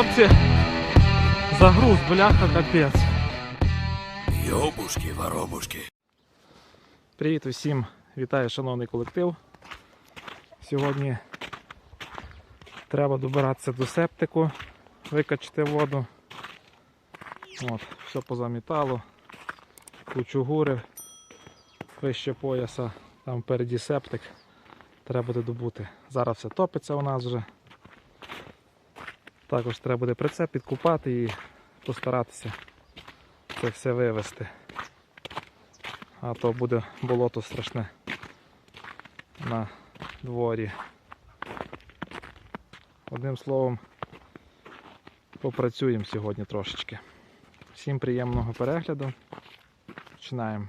хлопці, загруз, бляха, капець. Йобушки, воробушки. Привіт усім, вітаю шановний колектив. Сьогодні треба добиратися до септику, викачати воду. От, все позамітало, кучугури, вище пояса, там впереді септик. Треба буде добути. Зараз все топиться у нас вже. Також треба буде прицеп підкупати і постаратися це все вивезти. А то буде болото страшне на дворі. Одним словом, попрацюємо сьогодні трошечки. Всім приємного перегляду. Починаємо.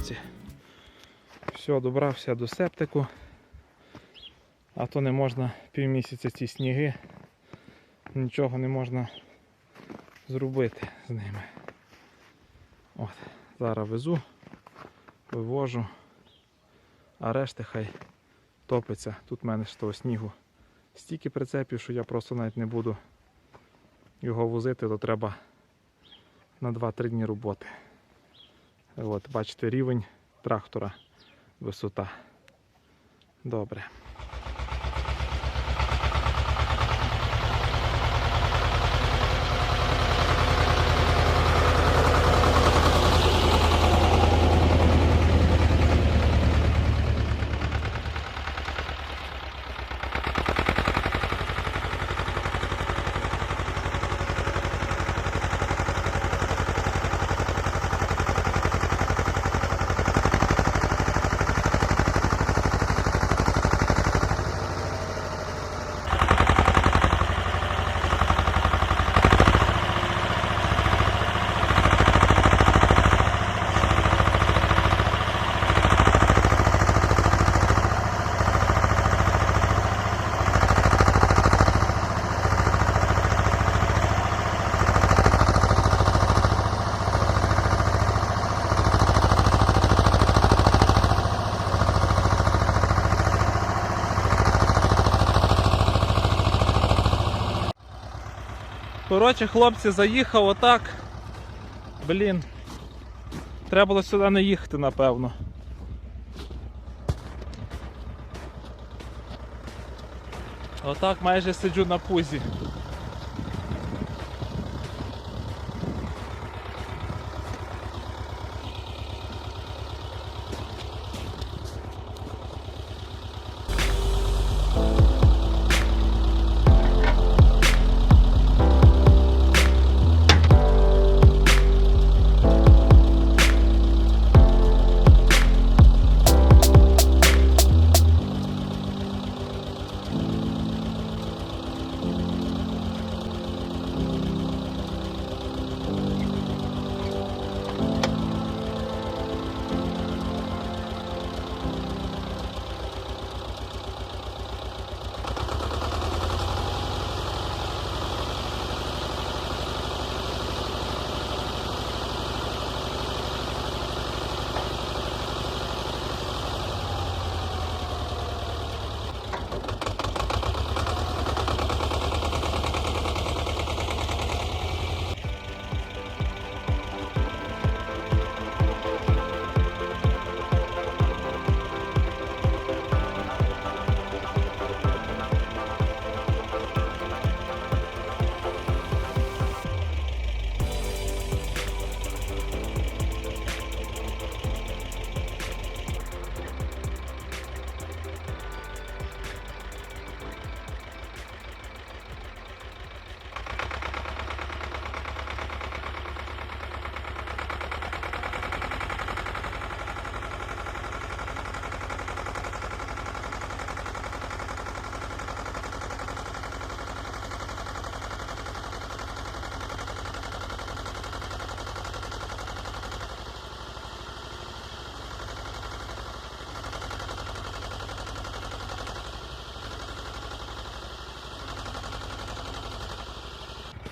хлопці. Все, добрався до септику. А то не можна півмісяця ці сніги. Нічого не можна зробити з ними. От, зараз везу, вивожу, а решти хай топиться. Тут в мене ж того снігу стільки прицепів, що я просто навіть не буду його возити, то треба на 2-3 дні роботи. От, бачите, рівень трактора, висота. Добре. Коротше, хлопці, заїхав отак. Блін. Треба було сюди не їхати, напевно. Отак майже сиджу на пузі.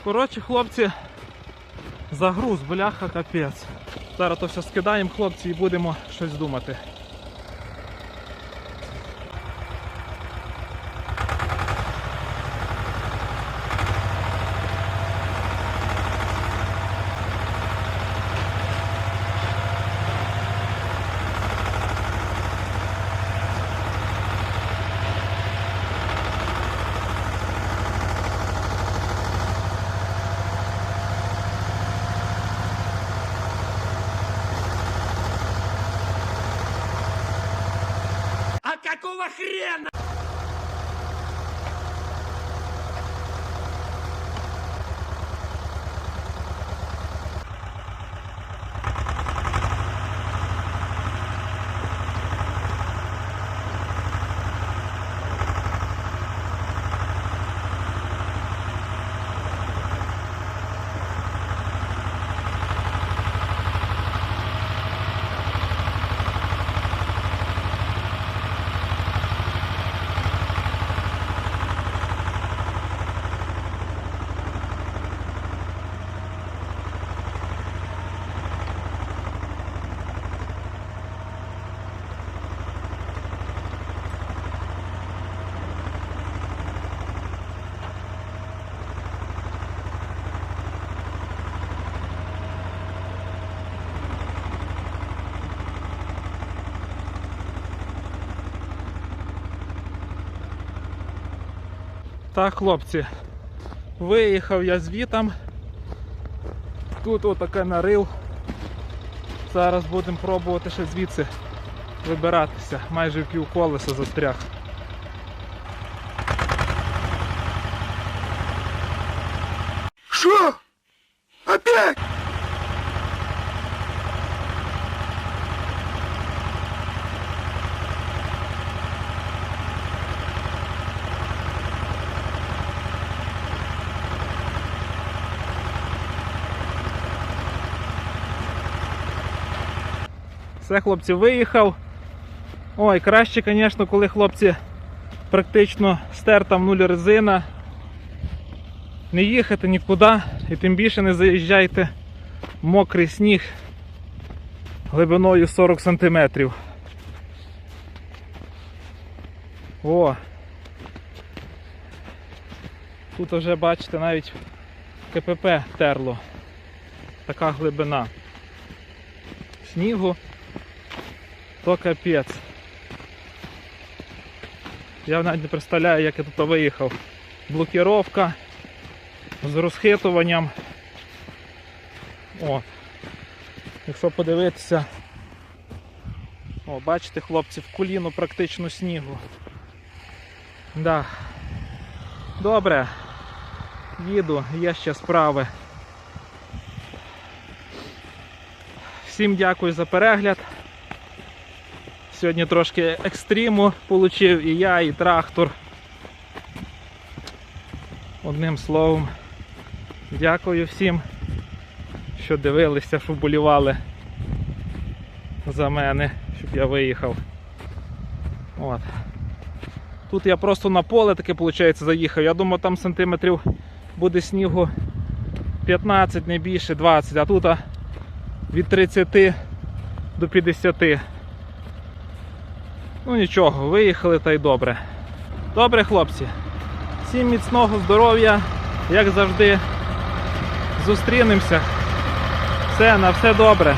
Коротше, хлопці, загруз, бляха, капець. Зараз то все скидаємо, хлопці, і будемо щось думати. А какого хрена? Так, хлопці, виїхав я звітом. Тут отаке нарив. Зараз будемо пробувати ще звідси вибиратися. Майже в півколеса застряг. Все, хлопці, виїхав. Ой, краще, звісно, коли хлопці практично стерта в нуль резина. Не їхати нікуди і тим більше не заїжджайте в мокрий сніг глибиною 40 см. О! Тут вже бачите навіть КПП терло. Така глибина снігу то капець. Я навіть не представляю, як я тут виїхав. Блокіровка з розхитуванням. О. Якщо подивитися, о, бачите, хлопці, в коліну практично снігу. Да. Добре. Їду, є ще справи. Всім дякую за перегляд. Сьогодні трошки екстриму отримав і я, і трактор. Одним словом, дякую всім, що дивилися, що вболівали за мене, щоб я виїхав. От. Тут я просто на поле таке, виходить, заїхав. Я думав, там сантиметрів буде снігу 15, не більше, 20, а тут від 30 до 50. Ну нічого, виїхали та й добре. Добре, хлопці. Всім міцного здоров'я, як завжди. Зустрінемося. Все, на все добре.